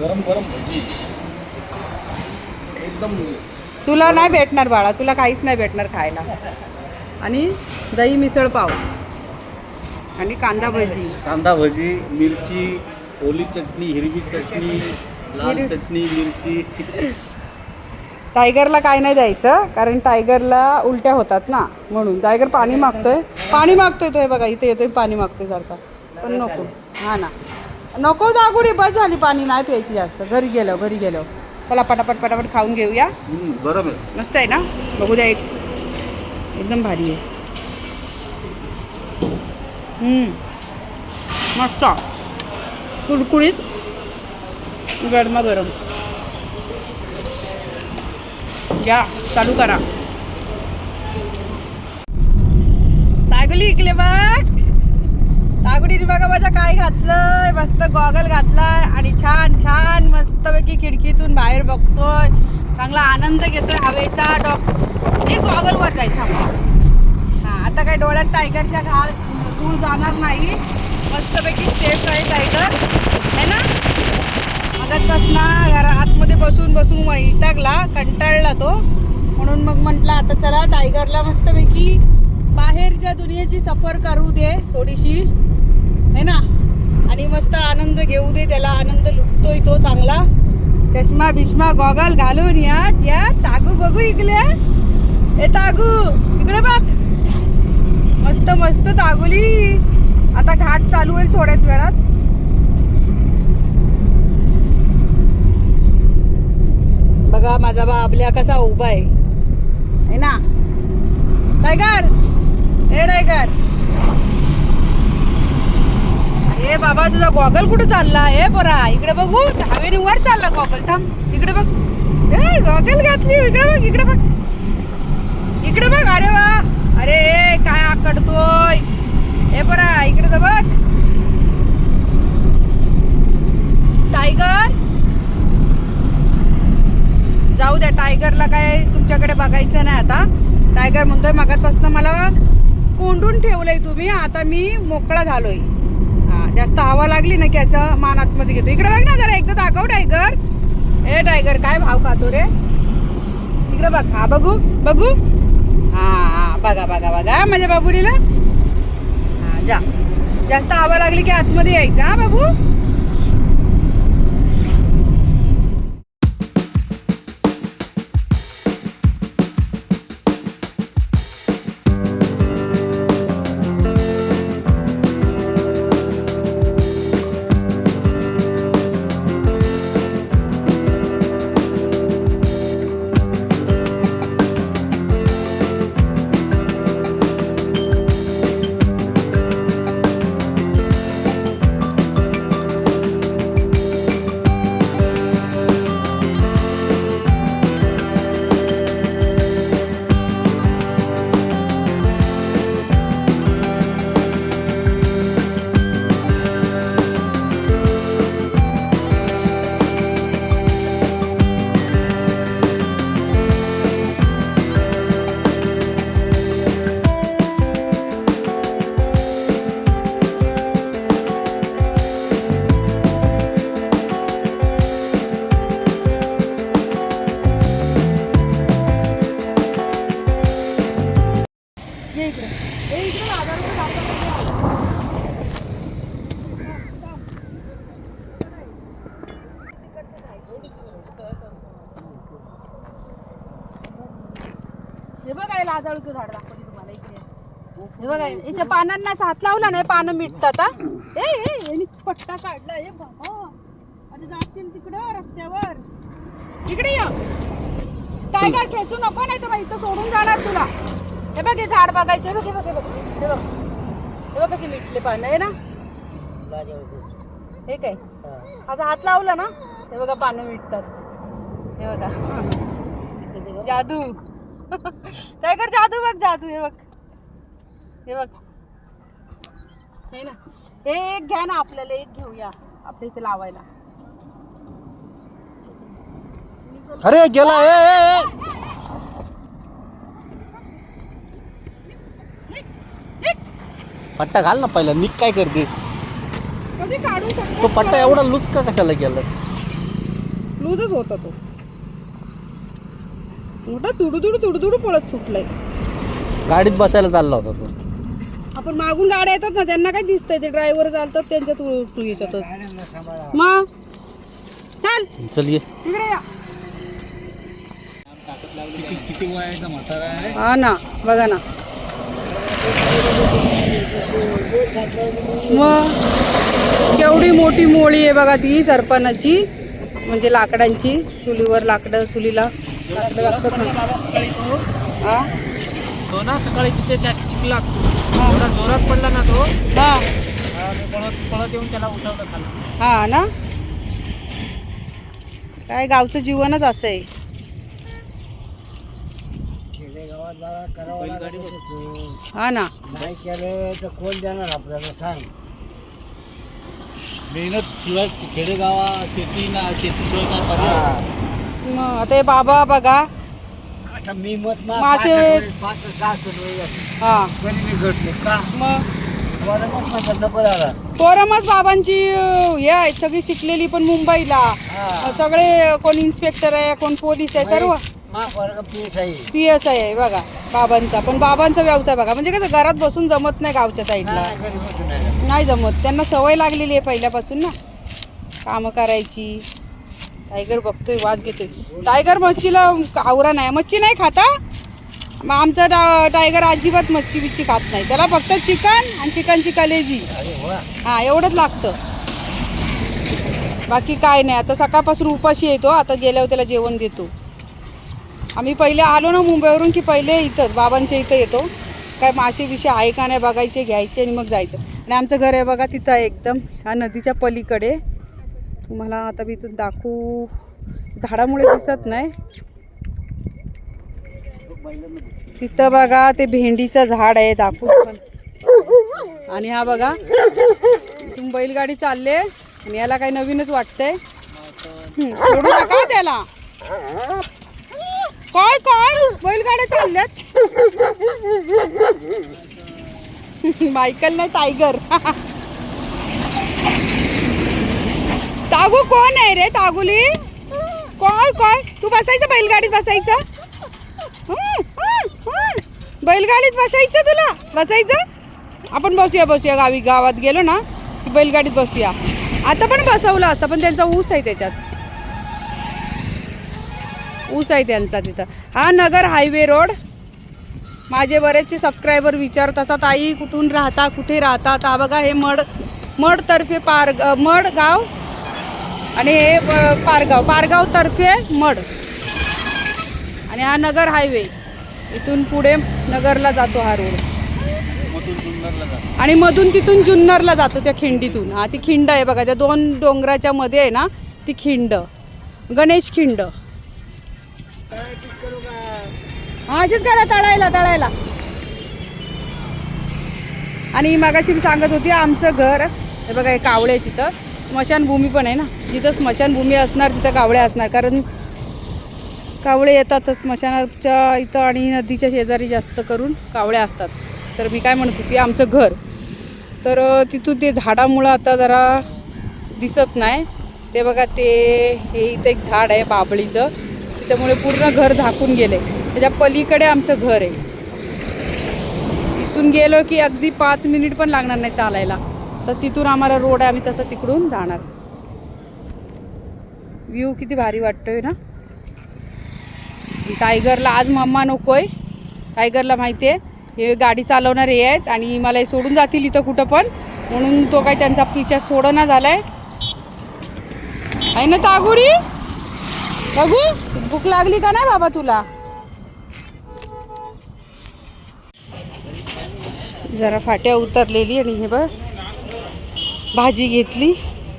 गरम गरम भजी. एकदम तुला नाही भेटणार बाळा तुला काहीच नाही भेटणार खायला. आणि दही मिसळ पाव. आणि कांदा भजी. कांदा भजी मिरची ओली चटणी हिरवी चटणी लाल चटणी मिरची. टायगरला काय नाही द्यायचं कारण टायगरला उलट्या होतात ना म्हणून. टायगर पाणी मागतोय. पाणी मागतोय तो हे बघा इथे येतोय पाणी मागतोय सारखा. पण नको. हा ना. नको दागुडी बस झाली पाणी नाही प्यायची जास्त. घरी गेलो घरी गेलो चला पटापट पटापट खाऊन घेऊया. गरम आहे मस्त आहे ना? बघू द्या एक. एकदम भारी आहे. मस्त. कुरकुरीत गरमागरम या चालू करा. तागली इकले बघ तागडीने बघा माझा काय घातलंय. मस्त गॉगल घातलाय आणि छान छान मस्तपैकी खिडकीतून बाहेर बघतोय. चांगला आनंद घेतोय हवेचा. डॉक हे गॉगल वर जायचा हा आता काय डोळ्यात टायगरच्या घाल धूळ जाणार नाही. मस्तपैकी सेफ आहे टायगर है ना? मगाचपासून घरा आतमध्ये बसून बसून वैतागला कंटाळला तो. म्हणून मग म्हटलं आता चला टायगरला मस्तपैकी बाहेरच्या दुनियेची सफर करू दे थोडीशी. है ना? आणि मस्त आनंद घेऊ दे त्याला आनंद लुटतोय तो चांगला. चष्मा बिष्मा गॉगल घालून या या टागू बघू इकडे. ए टाकू इकडे बघ. मस्त मस्त तागुली. आता घाट चालू होईल थोड्याच वेळात. बघा माझा बाबल्या कसा उभा आहे. ना? टायगर. ए टायगर. ए बाबा तुझा गॉगल कुठे चालला? ए बरा इकडे बघू. हवेने वर चालला गॉगल. थांब इकडे बघ. ए गॉगल घातली हो. इकडे बघ इकडे बघ. इकडे बघ अरे वा. अरे काय आकडतोय ए बरा इकडे तर बघ. टायगर? जाऊ द्या टायगरला काय तुमच्याकडे बघायचं नाही आता. टायगर म्हणतोय मगातपासून मला कोंडून ठेवलंय तुम्ही. आता मी मोकळा झालोय. जास्त हवा लागली ना की याचं मान आतमध्ये घेतो. इकडे बघ ना जरा एकदा दाखव टायगर ए टायगर काय भाव खातो रे? इकडे बघ. हा बघू बघू. हा बघा बघा बघा माझ्या बाबुडीला. हा जा. जास्त हवा लागली की आतमध्ये यायचा हा बाबू हे बघा याला आजाळूचं झाड दाखवली तुम्हाला इकडे. हे बघा याच्या पानांना हात लावला नाही पानं मिटतात हा. ए ए यांनी पट्टा काढला हे बाबा. अरे जाशील तिकडं रस्त्यावर. इकडे ये. टायगर खेचू नको नाही तर इथं सोडून जाणार तुला. हे बघ हे झाड बघायचं हे बघ हे बघ हे बघ हे बघ. हे बघ कसे मिटले पानं आहे ना. हे काय? असा हात लावला ना हे बघा पानं मिटतात. हे बघा. जादू. टायगर जादू बघ जादू हे बघ. हे बघ. हे ना. हे एक घ्या ना आपल्याला एक घेऊया. आपल्या इथे लावायला. अरे गेला. ए, ए, ए. पट्टा घाल ना पहिला. निक काय करतेस? कधी काढू शकतो तो पट्टा एवढा लुचका कशाला केलास लूजच होता तो. मोठा तुडू तुडू तुडू तुडू पळत सुटलाय. गाडीत बसायला चालला होता तो. आपण मागून गाड्या येतात ना त्यांना काय दिसतंय ते ड्रायव्हर चालतात त्यांच्या तू तू याच्यातच मग? चल. चल ये. इकडे या. किती वयाचा म्हातारा आहे हा ना बघा ना. मग? केवढी मोठी मोळी आहे बघा ती सरपणाची म्हणजे लाकडांची चुलीवर लाकडं चुलीला. हा सकाळी तिथे हा. एवढा जोरात पडला ना तो. हा. मी पळत पळत येऊन त्याला उठवलं खाली. हा ना? काय गावचं जीवनच असं आहे. खेडेगावात. हा ना. नाही केलं तर कोण देणार आपल्याला सांग. मेहनत शिवाय खेडेगावा शेती ना शेतीशिवाय काय पर्याय. मग आता हे बाबा बघा. आता मी मत मा- पाच हा. मी घडलो का? मग? मला मत म्हणतात नको दादा. पोरमच बाबांची अं, हे आहेत सगळी शिकलेली पण मुंबईला. हा. सगळे कोण इन्स्पेक्टर आहे कोण पोलीस आहे सर्व. मा वर्ग पीस आहे. पी एस आय आहे बघा बाबांचा. पण बाबांचा व्यवसाय बघा. म्हणजे कसं घरात बसून जमत नाही गावच्या साईडला नाही, घरी बसून राहिलं. नाही जमत. त्यांना सवय लागलेली आहे पहिल्यापासून ना. कामं करायची. टायगर बघतोय वाज घेतोय. टायगर मच्छीला आवरा नाही. मच्छी नाही खाता मग आमचा टा- टायगर अजिबात मच्छी बिच्छी खात नाही. त्याला फक्त चिकन आणि चिकनची कलेजी. हा एवढंच लागतं. बाकी काय नाही. आता सकाळपासून उपाशी येतो आता गेल्यावर त्याला जेवण देतो. आम्ही पहिले आलो ना मुंबईवरून की पहिले इथंच बाबांच्या इथं येतो. काय मासे बिशे आहे का नाही बघायचे घ्यायचे आणि मग जायचं. आणि आमचं घर आहे बघा तिथं एकदम ह्या नदीच्या पलीकडे. तुम्हाला आता मी इथून दाखवू. झाडामुळे दिसत नाही. तिथं बघा ते भेंडीचं झाड आहे दाखवू पण. आणि हा बघा इथून बैलगाडी चालले आणि याला काही नवीनच वाटतंय. सोडू नका त्याला. काय काय बैलगाड्या चालल्यात. मायकल नाही टायगर. तागू कोण आहे रे तागुली? कोण काय तू बसायचं बैलगाडीत बसायचं? बैलगाडीत बसायचं तुला? बसायचं? आपण बसूया बसूया गावी. गावात गेलो ना की बैलगाडीत बसूया. आता पण बसवलं असतं पण त्यांचा ऊस आहे त्याच्यात. ऊस आहे त्यांचा तिथं. हा नगर हायवे रोड. माझे बरेचसे सबस्क्रायबर विचारत असतात आई कुठून राहता कुठे राहतात? हा बघा हे मड मडतर्फे पार मड गाव आणि हे पारगाव पारगाव तर्फे मड. आणि हा नगर हायवे. इथून पुढे नगरला जातो हा रोड. आणि मधून तिथून जुन्नरला जातो त्या खिंडीतून. हा ती खिंड आहे बघा त्या दोन डोंगराच्या मध्ये आहे ना ती खिंड. गणेश खिंड. हा अशीच करा तळायला तळायला. आणि मागाशी मी सांगत होती आमचं घर हे बघा हे कावळे तिथं. स्मशानभूमी पण आहे ना. जिथं स्मशानभूमी असणार तिथं कावळे असणार. कारण कावळे येतातच स्मशानाच्या इथं आणि नदीच्या शेजारी जास्त करून कावळे असतात. तर मी काय म्हणत होती आमचं घर. तर तिथून ते झाडामुळं आता जरा दिसत नाही. ते बघा ते हे इथं एक झाड आहे बाबळीचं. त्याच्यामुळे पूर्ण घर झाकून गेले. त्याच्या पलीकडे आमचं घर आहे. इथून गेलो की अगदी पाच मिनिट पण लागणार नाही चालायला. तर तिथून आम्हाला रोड आहे आम्ही तसं तिकडून जाणार. व्ह्यू किती भारी वाटतोय ना? टायगरला आज मम्मा नकोय. टायगरला माहिती आहे हे गाडी चालवणारे आहेत आणि मला हे सोडून जातील इथं कुठं पण. म्हणून तो काय त्यांचा पिचा सोडना झालाय. आहे ना तागुडी? बघू भूक लागली का नाही बाबा तुला? जरा फाट्या उतरलेली आणि हे बघ. भाजी घेतली.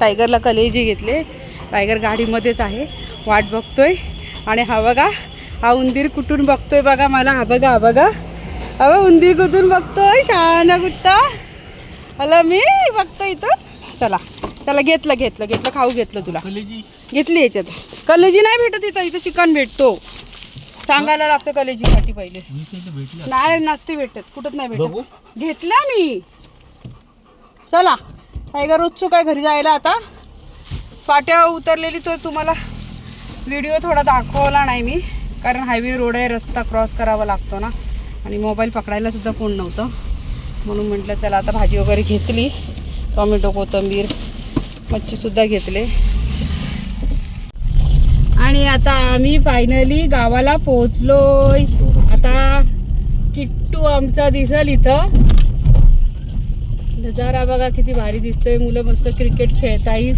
टायगरला कलेजी घेतले. टायगर गाडीमध्येच आहे. वाट बघतोय. आणि हा बघा हा उंदीर कुठून बघतोय बघा मला. हा बघा हा बघा. हा बघ उंदीर कुठून बघतोय? शहाणा कुत्ता. हॅलो मी बघतो इथं. चला त्याला घेतलं घेतलं घेतलं. खाऊ घेतलं तुला. कलेजी. घेतली याच्यात. कलेजी नाही भेटत इथं. इथं चिकन भेटतो. सांगायला लागतं कलेजीसाठी पहिले. नाही नसते भेटत. कुठंच नाही. भेटत. घेतला मी. चला. टायगर उत्सुक आहे घरी जायला आता? पाट्या उतरलेली तर तुम्हाला व्हिडिओ थोडा दाखवला नाही मी. कारण हायवे रोड आहे रस्ता क्रॉस करावा लागतो ना. आणि मोबाईल पकडायला सुद्धा कोण नव्हतं. म्हणून म्हटलं चला आता भाजी वगैरे घेतली. टोमॅटो कोथिंबीर मच्छीसुद्धा घेतले. आणि आता आम्ही फायनली गावाला पोहोचलोय. आता किट्टू आमचा दिसल इथं. नजारा बघा किती भारी दिसतोय. मुलं मस्त क्रिकेट खेळतायत.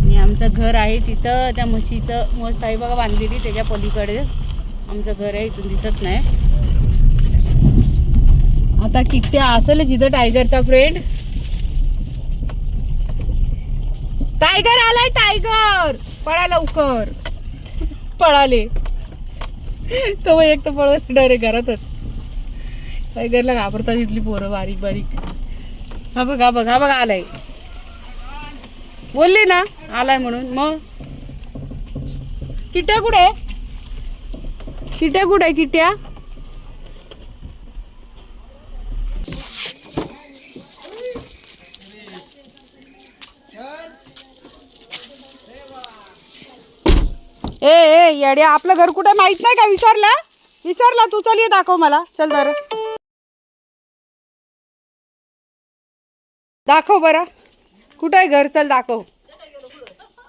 आणि आमचं घर आहे तिथं त्या म्हशीचं. म्हस आहे बघा बांधलेली त्याच्या पलीकडे. आमचं घर आहे इथून दिसत नाही. आता किट्ट्या असेल जिथं टायगरचा फ्रेंड टायगर आलाय टायगर पळा लवकर. पळाले. तो मग एक तर पळत डायरेक्ट घरातच. टायगरला घाबरतात इथली पोरं बारीक बारीक. हा बघ हा बघ हा बघ आलाय. बोलले ना आलाय म्हणून. मग? किट्या कुठे? आहे? किट्या कुठे आहे, किट्या? ए ए येडे आपलं घर कुठे माहीत नाही का? विसरला? विसरला तू चल ये दाखव मला. चल जरा दाखव बरं. कुठं आहे घर? चल दाखव.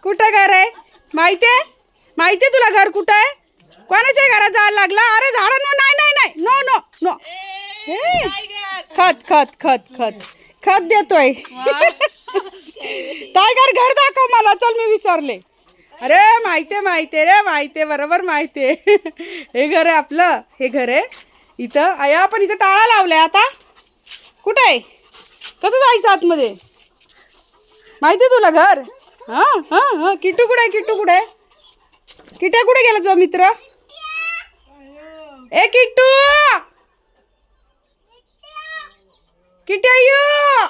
कुठं घर आहे? माहिती आहे माहिती आहे तुला घर कुठं आहे? कोणाच्या घरात जायला लागला? अरे झाडा नो नाही नाही नाही. No no no. खत खत खत खत. खत देतोय. टायगर घर दाखव मला. चल मी विसरले. अरे माहितीये माहितीये रे माहितीये बरोबर माहितीये. हे घर आहे आपलं. हे घर आहे. इथं अया आपण इथं टाळा लावलाय आता. कुठं आहे? कसं जायचं आतमध्ये? माहिती आहे तुला घर? हां हां हां. किट्टू कुठे आहे? किट्टू कुठे आहे? किट्या कुठे गेला तुझा मित्र? ए किट्टू! किट्या ये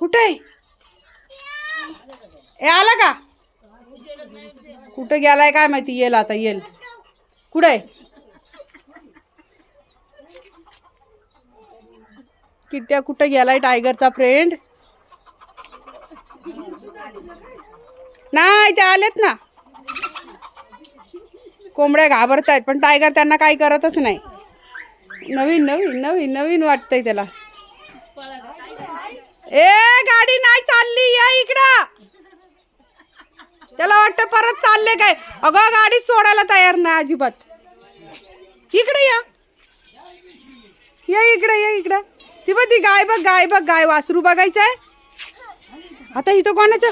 कुठे आहे? ए आला का? कुठं गेलाय काय माहिती? येईल आता येईल. कुठे आहे? किट्ट्या कुठं गेलाय टायगरचा फ्रेंड नाही ते आलेत ना. कोंबड्या घाबरत आहेत पण टायगर त्यांना काही करतच नाही. नवीन नवीन नवीन नवीन वाटतंय त्याला. ए गाडी नाही चालली या इकडं. त्याला वाटतं परत चालले काय? अगं गाडी सोडायला तयार नाही अजिबात. इकडे या. या इकडे या इकडं. ती बघ ती गाय बघ गाय बघ गाय वासरू बघायचं आहे आता इथं कोणाचं?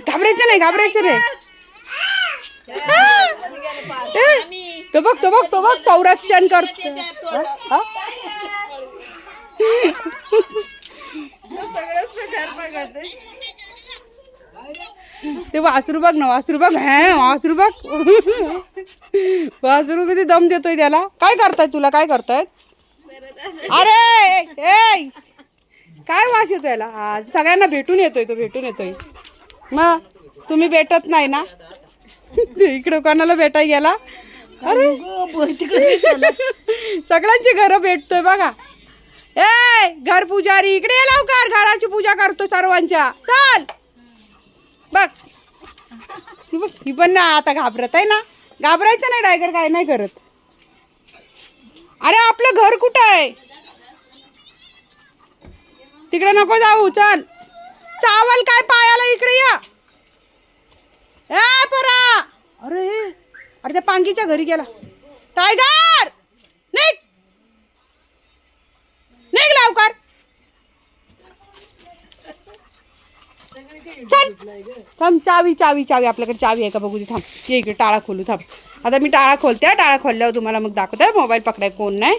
घाबरायचं नाही घाबरायचं नाही. तो बघ तो बघ तो बघ संरक्षण करतो ते वासरू बघ ना वासरू बघ हॅ वासरू बघ. वासरू किती दम देतोय त्याला. काय करताय तुला काय करताय अरे ए काय वास येतो याला? सगळ्यांना भेटून येतोय तो भेटून येतोय. मग तुम्ही भेटत नाही ना? इकडे कोणाला भेटाय गेला? अरे. सगळ्यांची घरं भेटतोय बघा. ए घर पुजारी इकडे ये लवकर. घराची पूजा करतो सर्वांच्या. चल. बघ ही पण ना आता घाबरत आहे ना. घाबरायचं नाही डायगर काय नाही करत. अरे आपलं घर कुठं आहे? तिकडे नको जाऊ चल. चावल काय पायाला इकडे या. ए परा. अरे अरे त्या पांगीच्या घरी गेला. टायगर! निघ! निघ लवकर. चल. थांब चावी चावी चावी. आपल्याकडे चावी आहे का? बघू दे थांब. ये इकडे टाळा खोलू थांब. आता मी टाळा खोलते टाळा खोलल्यावर तुम्हाला मग दाखवते. मोबाईल पकडाय कोण नाही.